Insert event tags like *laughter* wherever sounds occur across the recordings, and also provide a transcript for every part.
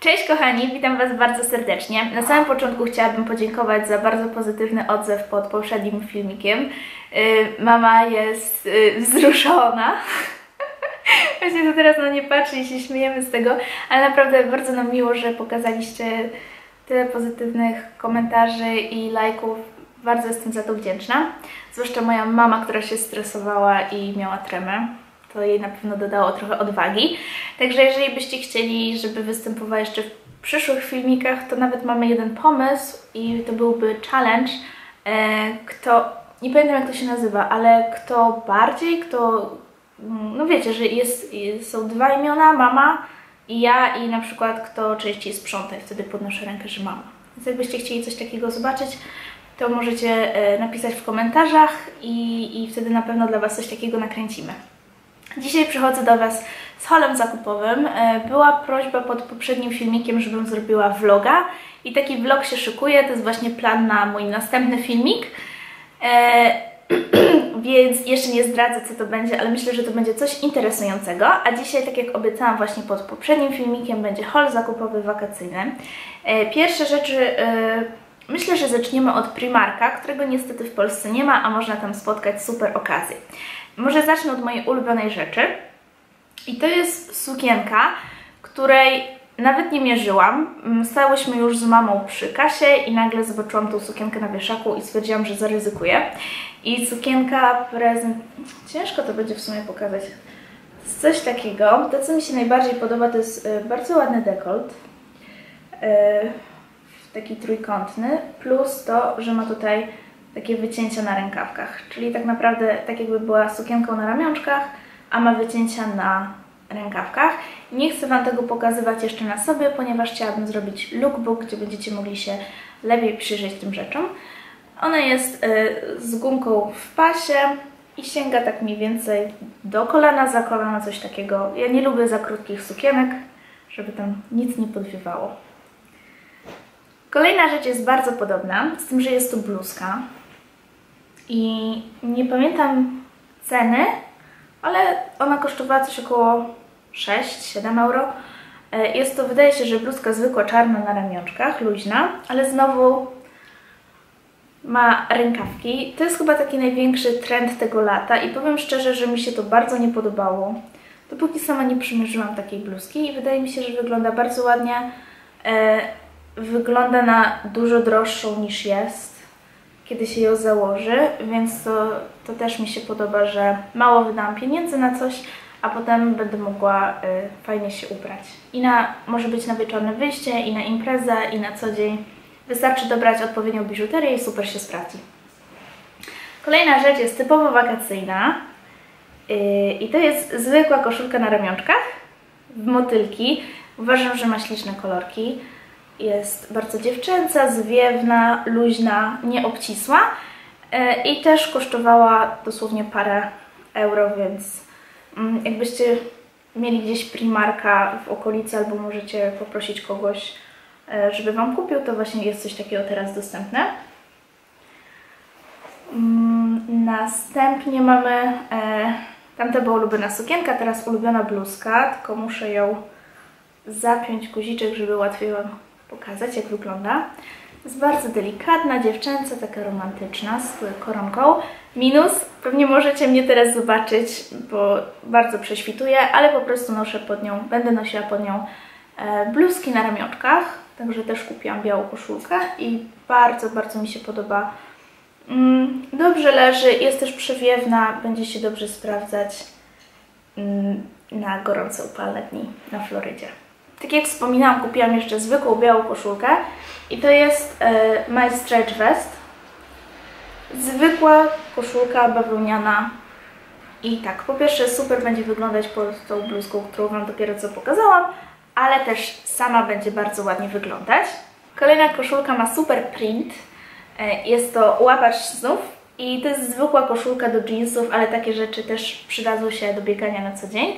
Cześć kochani, witam Was bardzo serdecznie. Na samym początku chciałabym podziękować za bardzo pozytywny odzew pod poprzednim filmikiem. Yy, mama jest yy, wzruszona. *laughs* Właśnie to teraz na nie patrzy i się śmiejemy z tego, ale naprawdę bardzo nam miło, że pokazaliście tyle pozytywnych komentarzy i lajków. Bardzo jestem za to wdzięczna. Zwłaszcza moja mama, która się stresowała i miała tremę to jej na pewno dodało trochę odwagi. Także jeżeli byście chcieli, żeby występowała jeszcze w przyszłych filmikach, to nawet mamy jeden pomysł i to byłby challenge, e, kto, nie pamiętam jak to się nazywa, ale kto bardziej, kto, mm, no wiecie, że jest, są dwa imiona, mama i ja i na przykład kto częściej sprząta i wtedy podnoszę rękę, że mama. Więc jakbyście chcieli coś takiego zobaczyć, to możecie e, napisać w komentarzach i, i wtedy na pewno dla Was coś takiego nakręcimy. Dzisiaj przychodzę do Was z holem zakupowym. E, była prośba pod poprzednim filmikiem, żebym zrobiła vloga i taki vlog się szykuje, to jest właśnie plan na mój następny filmik. E, *clears throat* więc jeszcze nie zdradzę co to będzie, ale myślę, że to będzie coś interesującego. A dzisiaj, tak jak obiecałam właśnie pod poprzednim filmikiem, będzie hol zakupowy wakacyjny. E, pierwsze rzeczy... Myślę, że zaczniemy od Primarka, którego niestety w Polsce nie ma, a można tam spotkać super okazje. Może zacznę od mojej ulubionej rzeczy. I to jest sukienka, której nawet nie mierzyłam. Mm, stałyśmy już z mamą przy kasie i nagle zobaczyłam tą sukienkę na wieszaku i stwierdziłam, że zaryzykuję. I sukienka prezent... Ciężko to będzie w sumie pokazać. Jest coś takiego. To, co mi się najbardziej podoba, to jest y, bardzo ładny dekolt. Y, taki trójkątny. Plus to, że ma tutaj takie wycięcia na rękawkach, czyli tak naprawdę tak jakby była sukienką na ramionczkach, a ma wycięcia na rękawkach. Nie chcę Wam tego pokazywać jeszcze na sobie, ponieważ chciałabym zrobić lookbook, gdzie będziecie mogli się lepiej przyjrzeć tym rzeczom. Ona jest y, z gumką w pasie i sięga tak mniej więcej do kolana, za kolana, coś takiego. Ja nie lubię za krótkich sukienek, żeby tam nic nie podwiewało. Kolejna rzecz jest bardzo podobna, z tym, że jest to bluzka i nie pamiętam ceny, ale ona kosztowała coś około 6-7 euro. E, jest to, wydaje się, że bluzka zwykła, czarna na ramionczkach, luźna, ale znowu ma rękawki. To jest chyba taki największy trend tego lata i powiem szczerze, że mi się to bardzo nie podobało. Dopóki sama nie przymierzyłam takiej bluzki i wydaje mi się, że wygląda bardzo ładnie. E, wygląda na dużo droższą niż jest kiedy się ją założy, więc to, to też mi się podoba, że mało wydałam pieniędzy na coś, a potem będę mogła y, fajnie się ubrać. I na, może być na wieczorne wyjście, i na imprezę, i na co dzień. Wystarczy dobrać odpowiednią biżuterię i super się sprawdzi. Kolejna rzecz jest typowo wakacyjna yy, i to jest zwykła koszulka na ramionczkach w motylki. Uważam, że ma śliczne kolorki jest bardzo dziewczęca, zwiewna, luźna, nieobcisła e, i też kosztowała dosłownie parę euro, więc mm, jakbyście mieli gdzieś Primarka w okolicy albo możecie poprosić kogoś, e, żeby Wam kupił, to właśnie jest coś takiego teraz dostępne. Mm, następnie mamy, e, tamta była ulubiona sukienka, teraz ulubiona bluzka, tylko muszę ją zapiąć guziczek, żeby łatwiej Wam pokazać, jak wygląda. Jest bardzo delikatna, dziewczęca, taka romantyczna, z koronką. Minus, pewnie możecie mnie teraz zobaczyć, bo bardzo prześwituję, ale po prostu noszę pod nią, będę nosiła pod nią e, bluzki na ramionczkach, także też kupiłam białą koszulkę i bardzo, bardzo mi się podoba. Mm, dobrze leży, jest też przewiewna, będzie się dobrze sprawdzać mm, na gorące upalne dni na Florydzie. Tak jak wspominałam, kupiłam jeszcze zwykłą białą koszulkę i to jest e, My Stretch Vest. Zwykła koszulka bawełniana i tak, po pierwsze super będzie wyglądać pod tą bluzką, którą Wam dopiero co pokazałam, ale też sama będzie bardzo ładnie wyglądać. Kolejna koszulka ma super print. E, jest to łapacz snów i to jest zwykła koszulka do jeansów, ale takie rzeczy też przydadzą się do biegania na co dzień.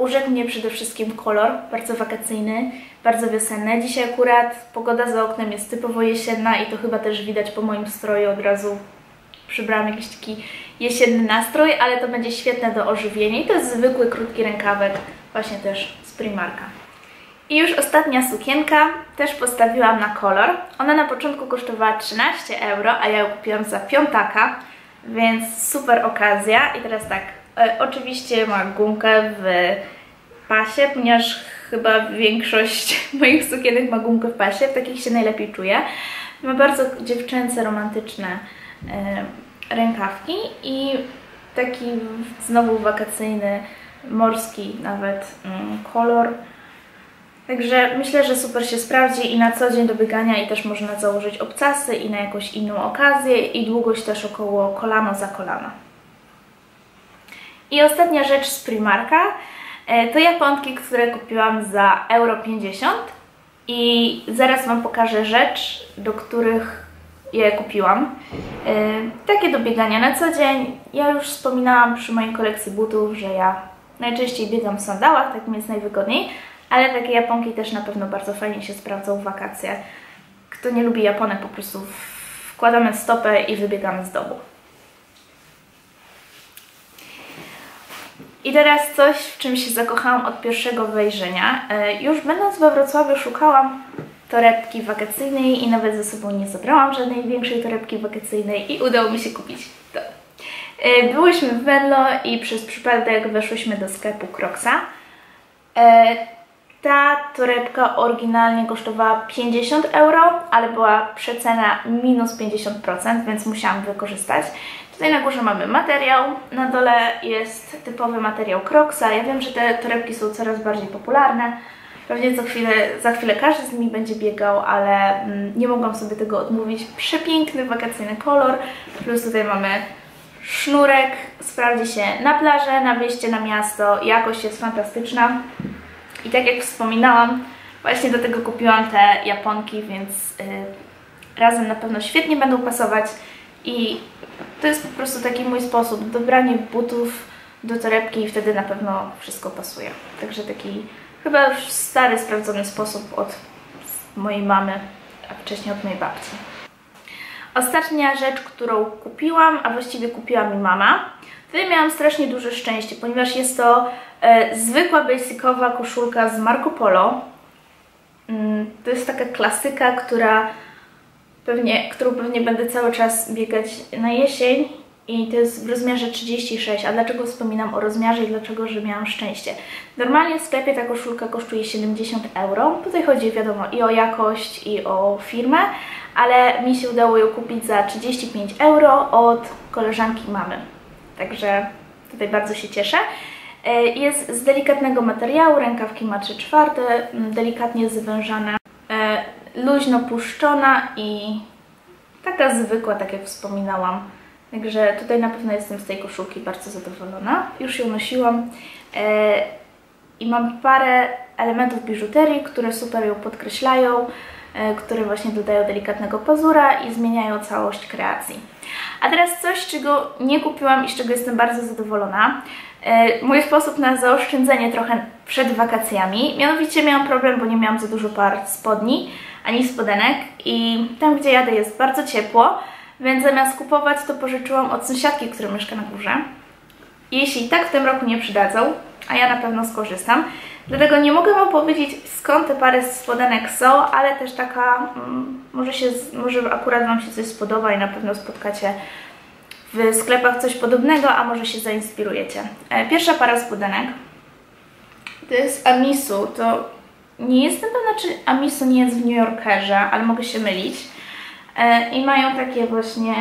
Urzekł mnie przede wszystkim kolor, bardzo wakacyjny, bardzo wiosenny. Dzisiaj akurat pogoda za oknem jest typowo jesienna i to chyba też widać po moim stroju od razu przybrałam jakiś taki jesienny nastrój, ale to będzie świetne do ożywienia i to jest zwykły, krótki rękawek, właśnie też z Primarka. I już ostatnia sukienka, też postawiłam na kolor. Ona na początku kosztowała 13 euro, a ja ją kupiłam za piątaka, więc super okazja. I teraz tak, oczywiście ma gumkę w pasie, ponieważ chyba większość *laughs* moich sukienek ma gumkę w pasie, w takich się najlepiej czuję. Ma bardzo dziewczęce, romantyczne e, rękawki i taki znowu wakacyjny, morski nawet mm, kolor. Także myślę, że super się sprawdzi i na co dzień do biegania i też można założyć obcasy i na jakąś inną okazję i długość też około kolano za kolano. I ostatnia rzecz z Primarka e, to japonki, które kupiłam za euro 50 i zaraz Wam pokażę rzecz, do których je kupiłam. E, takie do biegania na co dzień. Ja już wspominałam przy mojej kolekcji butów, że ja najczęściej biegam w sandałach, tak mi jest najwygodniej, ale takie japonki też na pewno bardzo fajnie się sprawdzą w wakacje. Kto nie lubi japonek, po prostu wkładamy stopę i wybiegamy z domu. I teraz coś, w czym się zakochałam od pierwszego wejrzenia. E, już będąc we Wrocławiu szukałam torebki wakacyjnej i nawet ze sobą nie zabrałam żadnej większej torebki wakacyjnej i udało mi się kupić to. E, byłyśmy w Venlo i przez przypadek weszłyśmy do sklepu Croxa. E, ta torebka oryginalnie kosztowała 50 euro, ale była przecena minus 50%, więc musiałam wykorzystać. Tutaj na górze mamy materiał, na dole jest typowy materiał Crocsa. Ja wiem, że te torebki są coraz bardziej popularne. Pewnie za chwilę, za chwilę każdy z nimi będzie biegał, ale mm, nie mogłam sobie tego odmówić. Przepiękny wakacyjny kolor, plus tutaj mamy sznurek, sprawdzi się na plażę, na wyjście na miasto, jakość jest fantastyczna. I tak jak wspominałam, właśnie do tego kupiłam te japonki, więc yy, razem na pewno świetnie będą pasować i to jest po prostu taki mój sposób, dobranie butów do torebki i wtedy na pewno wszystko pasuje. Także taki chyba już stary, sprawdzony sposób od mojej mamy, a wcześniej od mojej babci. Ostatnia rzecz, którą kupiłam, a właściwie kupiła mi mama, wtedy miałam strasznie duże szczęście, ponieważ jest to e, zwykła basicowa koszulka z Marco Polo. Mm, to jest taka klasyka, która pewnie, którą pewnie będę cały czas biegać na jesień i to jest w rozmiarze 36. A dlaczego wspominam o rozmiarze i dlaczego, że miałam szczęście? Normalnie w sklepie ta koszulka kosztuje 70 euro. Tutaj chodzi wiadomo i o jakość i o firmę, ale mi się udało ją kupić za 35 euro od koleżanki mamy. Także tutaj bardzo się cieszę. E, jest z delikatnego materiału, rękawki ma 3 czwarte, delikatnie zwężane, e, luźno puszczona i taka zwykła, tak jak wspominałam. Także tutaj na pewno jestem z tej koszulki bardzo zadowolona. Już ją nosiłam e, i mam parę elementów biżuterii, które super ją podkreślają. E, które właśnie dodają delikatnego pazura i zmieniają całość kreacji. A teraz coś, czego nie kupiłam i z czego jestem bardzo zadowolona. E, mój sposób na zaoszczędzenie trochę przed wakacjami. Mianowicie miałam problem, bo nie miałam za dużo par spodni ani spodenek i tam, gdzie jadę jest bardzo ciepło, więc zamiast kupować to pożyczyłam od sąsiadki, która mieszka na górze. Jeśli tak w tym roku nie przydadzą, a ja na pewno skorzystam, Dlatego nie mogę Wam powiedzieć skąd te pary spodenek są, ale też taka, mm, może, się, może akurat Wam się coś spodoba i na pewno spotkacie w sklepach coś podobnego, a może się zainspirujecie. E, pierwsza para spodenek to jest Amisu. To nie jestem pewna, czy Amisu nie jest w New Yorkerze, ale mogę się mylić. E, I mają takie właśnie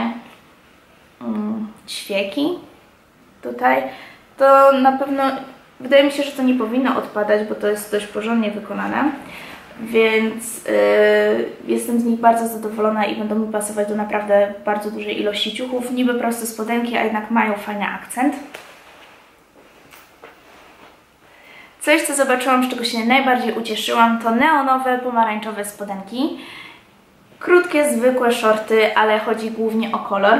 mm, ćwieki tutaj. To na pewno Wydaje mi się, że to nie powinno odpadać, bo to jest dość porządnie wykonane, więc yy, jestem z nich bardzo zadowolona i będą mi pasować do naprawdę bardzo dużej ilości ciuchów. Niby proste spodenki, a jednak mają fajny akcent. Coś, co zobaczyłam, z czego się najbardziej ucieszyłam, to neonowe, pomarańczowe spodenki. Krótkie, zwykłe shorty, ale chodzi głównie o kolor.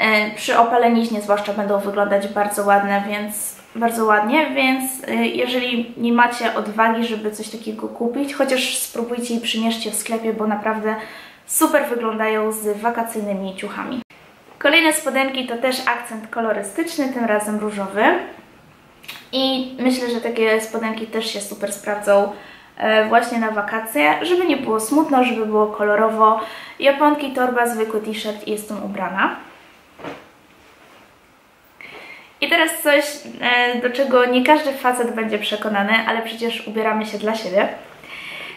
Yy, przy opaleniźnie zwłaszcza będą wyglądać bardzo ładne, więc bardzo ładnie, więc y, jeżeli nie macie odwagi, żeby coś takiego kupić, chociaż spróbujcie i przymierzcie w sklepie, bo naprawdę super wyglądają z wakacyjnymi ciuchami. Kolejne spodenki to też akcent kolorystyczny, tym razem różowy. I myślę, że takie spodenki też się super sprawdzą e, właśnie na wakacje, żeby nie było smutno, żeby było kolorowo. Japonki, torba, zwykły t-shirt i jestem ubrana. I teraz coś, e, do czego nie każdy facet będzie przekonany, ale przecież ubieramy się dla siebie.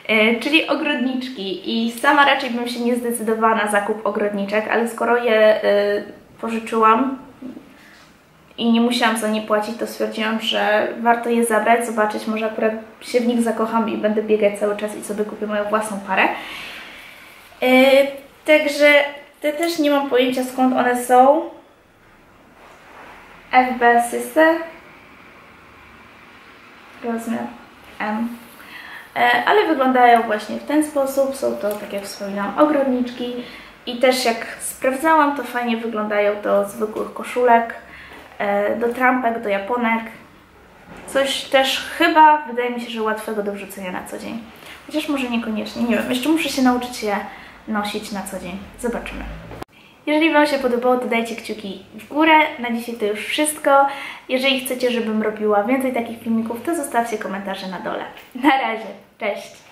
E, czyli ogrodniczki. I sama raczej bym się nie zdecydowała na zakup ogrodniczek, ale skoro je pożyczyłam i nie musiałam za nie płacić, to stwierdziłam, że warto je zabrać, zobaczyć, może akurat się w nich zakocham i będę biegać cały czas i sobie kupię moją własną parę. Także te też nie mam pojęcia skąd one są. FB Sister. Rozmiar M. E, ale wyglądają właśnie w ten sposób, są to, tak jak wspominałam, ogrodniczki. I też jak sprawdzałam, to fajnie wyglądają do zwykłych koszulek, do trampek, do japonek, coś też chyba, wydaje mi się, że łatwego do wrzucenia na co dzień, chociaż może niekoniecznie, nie wiem, jeszcze muszę się nauczyć je nosić na co dzień, zobaczymy. Jeżeli Wam się podobało, to dajcie kciuki w górę. Na dzisiaj to już wszystko. Jeżeli chcecie, żebym robiła więcej takich filmików, to zostawcie komentarze na dole. Na razie, cześć!